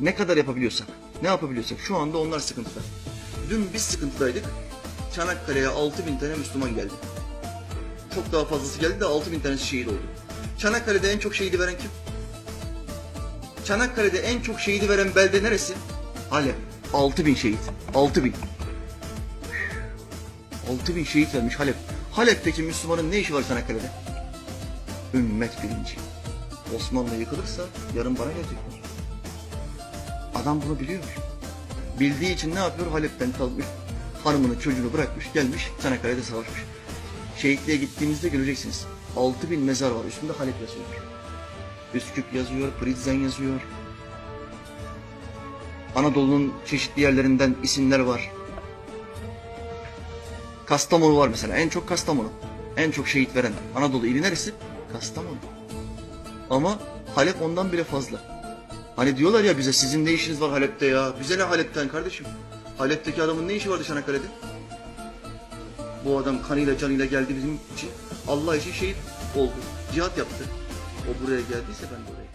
Ne kadar yapabiliyorsak, ne yapabiliyorsak şu anda onlar sıkıntıda. Dün biz sıkıntıdaydık. Çanakkale'ye 6 bin tane Müslüman geldi. Çok daha fazlası geldi de 6 bin tanesi şehit oldu. Çanakkale'de en çok şehidi veren kim? Çanakkale'de en çok şehidi veren belde neresi? Halep. 6 bin şehit. 6 bin. 6 bin şehit vermiş Halep. Halep'teki Müslümanın ne işi var Çanakkale'de? Ümmet bilinci. Osmanlı yıkılırsa yarın bana gelecekler. Adam bunu biliyor. Bildiği için ne yapıyor? Halep'ten kalkmış. Hanımını çocuğunu bırakmış gelmiş Çanakkale'de savaşmış. Şehitliğe gittiğinizde göreceksiniz. 6 bin mezar var üstünde Halep yazıyor. Üsküp yazıyor, Prizren yazıyor. Anadolu'nun çeşitli yerlerinden isimler var. Kastamonu var mesela. En çok Kastamonu. En çok şehit veren Anadolu ili neresi? Kastamonu. Ama Halep ondan bile fazla. Hani diyorlar ya bize sizin ne işiniz var Halep'te ya? Bize ne Halep'ten kardeşim? Halep'teki adamın ne işi vardı Çanakkale'de? Bu adam kanıyla canıyla geldi bizim için. Allah için şehit oldu. Cihat yaptı. O buraya geldiyse ben de oraya.